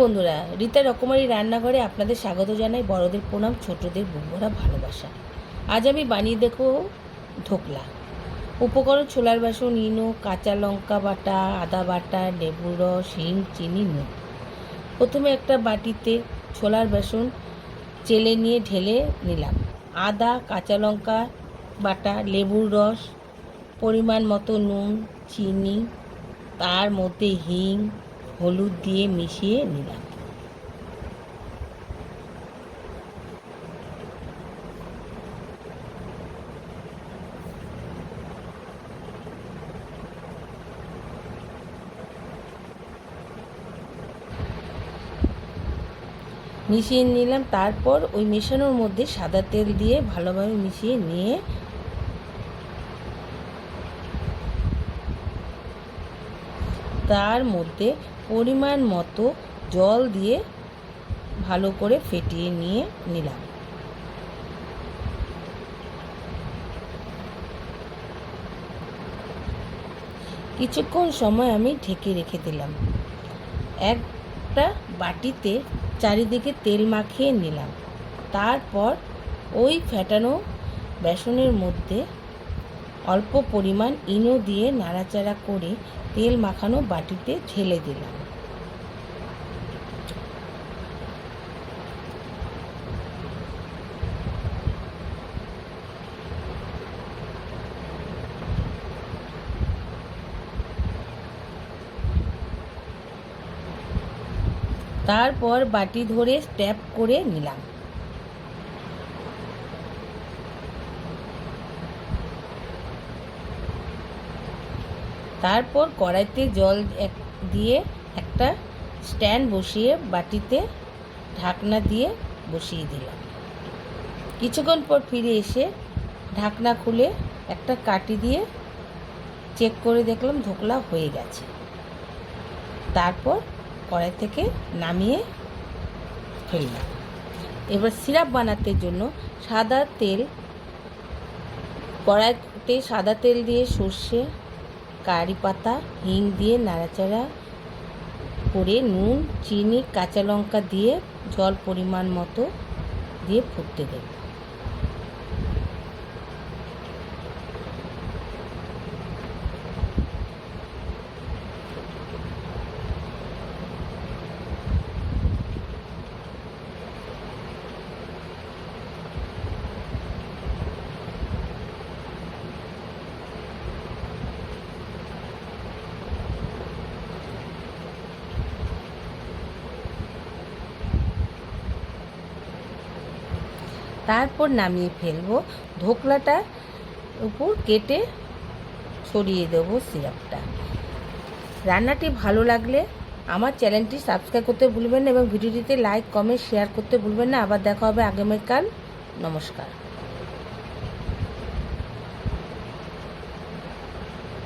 বন্ধুরা, রীতা রকমারি রান্নাঘরে আপনাদের স্বাগত জানাই বড়দের প্রণাম, ছোটদের বুকভরা ভালোবাসা। আজ আমি বানিয়ে দেখো ধোকলা। উপকরণ ছোলার বাসন, ইনো, কাঁচা লঙ্কা বাটা, আদা বাটা, লেবুর রস, হিং, চিনি, নুন। প্রথমে একটা বাটিতে ছোলার বেসন চেলে নিয়ে ঢেলে নিলাম। আদা, কাঁচা লঙ্কা বাটা, লেবুর রস, পরিমাণ মতো নুন, চিনি, তার মধ্যে হিং হলুদ দিয়ে মিশিয়ে নিলাম। মিশিয়ে নিলাম, তারপর ওই মেশানোর মধ্যে সাদা তেল দিয়ে ভালোভাবে মিশিয়ে নিয়ে তার মধ্যে পরিমাণ মতো জল দিয়ে ভালো করে ফেটিয়ে নিয়ে নিলাম। কিছুক্ষণ সময় আমি ঢেকে রেখে দিলাম। একটা বাটিতে চারিদিকে তেল মাখিয়ে নিলাম। তারপর ওই ফেটানো বেসনের মধ্যে অল্প পরিমাণ ইনো দিয়ে নাড়াচাড়া করে তেল মাখানো বাটিতে ঢেলে দিলাম। তারপর বাটি ধরে স্ট্যাপ করে নিলাম। তারপর কড়াইতে জল দিয়ে একটা স্ট্যান্ড বসিয়ে বাটিতে ঢাকনা দিয়ে বসিয়ে দিলাম। কিছুক্ষণ পর ফিরে এসে ঢাকনা খুলে একটা কাটি দিয়ে চেক করে দেখলাম ধোকলা হয়ে গেছে। তারপর কড়াই থেকে নামিয়ে ফেললাম। এবার সিরাপ বানাতে জন্য সাদা তেল, কড়াইতে সাদা তেল দিয়ে সর্ষে কারি পাতা, হিং দিয়ে নাড়াচাড়া করে নুন, চিনি, কাঁচা লঙ্কা দিয়ে জল পরিমাণ মতো দিয়ে ফুটতে দেব। তারপর নামিয়ে ফেলব ধোকলাটা উপর কেটে ছড়িয়ে দেবো সিরাপটা। রান্নাটি ভালো লাগলে আমার চ্যানেলটি সাবস্ক্রাইব করতে ভুলবেন না এবং ভিডিওটিতে লাইক, কমেন্ট, শেয়ার করতে ভুলবেন না। আবার দেখা হবে আগামীকাল। নমস্কার।